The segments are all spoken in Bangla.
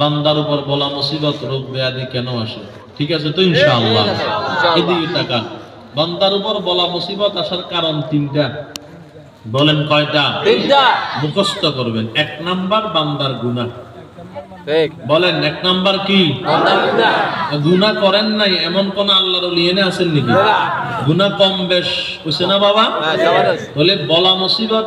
বান্দার উপর বলা মুসিবত রোগ ব্যাধি কেন আসে? ঠিক আছে তো ইনশাআল্লাহ। এদিকে টাকা বান্দার উপর বলা মুসিবত আসার কারণ তিনটা। বলেন কয়টা? তিনটা। মুখস্থ করবেন। এক নাম্বার বান্দার গুনাহ। ঠিক। বলেন এক নাম্বার কি? গুনাহ। করেন নাই এমন কোন আল্লাহর ওলি এনে আছেন নাকি? গুনাহ কম বেশ। হইছে না বাবা? হ্যাঁ বলে বলা মুসিবত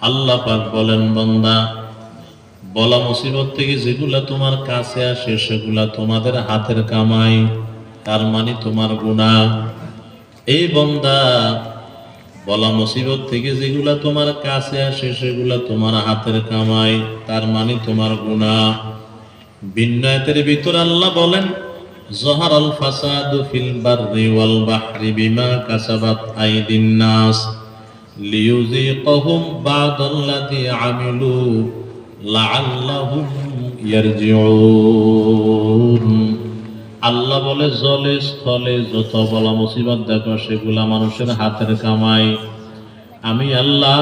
আল্লাহ পাক বলেন, বান্দা, বলা মুসিবত থেকে যেগুলা তোমার কাছে আসে, সেগুলা তোমাদের হাতের কামাই, তার মানে তোমার গুণা এই বন্দা, বলা মুসিবত থেকে যেগুলা তোমার কাছে আসে, সেগুলা তোমার হাতের কামাই, তার মানে তোমার গুণা বিন্যায়তের ভিতর আল্লাহ বলেন আল ফাসাদু ফিল বাররি ওয়াল বাহরি বিমা কাসাবাত আইদিন নাস লিয়ুযিকাহুম বা'দাল্লাযী আমিলু লাআল্লাহুম ইয়ারজিউন আল্লাহ বলে, জলে, স্থলে যত বলা মুসিবত দেখো, সেগুলা মানুষের হাতের কামাই। আমি আল্লাহ,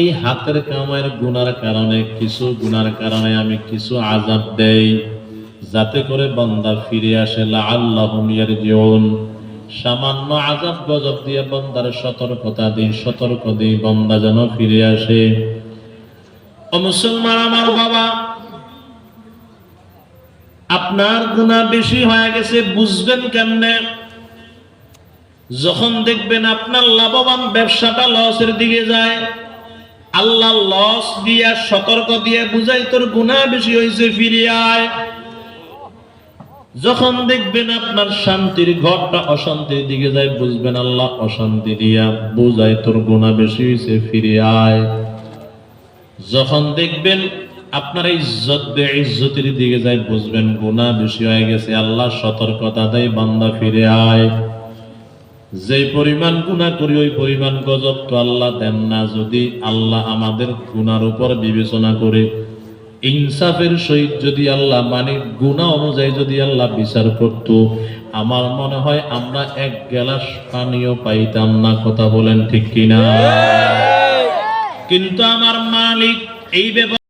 এই হাতের কামাইয়ের গুনার কারণে, কিছু গুনার কারণে আমি কিছু আজাব দেই। যাতে করে বন্দা ফিরে আসে জীবন সামান্য আজাব গজব দিয়ে বন্দার সতর্কতা দিই সতর্ক দিই বন্দা যেন ফিরে আসে। ও মুসলমান আমার বাবা, আপনার গুণা বেশি হয়ে গেছে, বুঝবেন কেমনে? যখন দেখবেন আপনার লাভবান ব্যবসাটা লসের দিকে যায়, আল্লাহ লস দিয়া, সতর্ক দিয়ে বুঝাই তোর গুণা বেশি হয়েছে ফিরে আয়। যখন দেখবেন আপনার শান্তির ঘরটা অশান্তির দিকে যায়, বুঝবেন আল্লাহ অশান্তি দিয়া বুঝাই তোর গুণা বেশি হয়েছে ফিরে আয়। যখন দেখবেন আপনার বে ইজ্জতের দিকে যায়, বুঝবেন গুনাহ বেশি হয়ে গেছে, আল্লাহ সতর্কতা দেয়, বান্দা ফিরে আয়। যে পরিমাণ গুণা করি, ওই পরিমাণ গজব তো আল্লাহ দেন না। যদি আল্লাহ আমাদের গুনার উপর বিবেচনা করে ইনসাফের সহিত যদি আল্লাহ মানে গুণা অনুযায়ী যদি আল্লাহ বিচার করত আমার মনে হয় আমরা এক গ্লাস পানিও পাইতাম না কথা বলেন ঠিক কিনা? কিন্তু আমার মালিক এই ব্যাপারে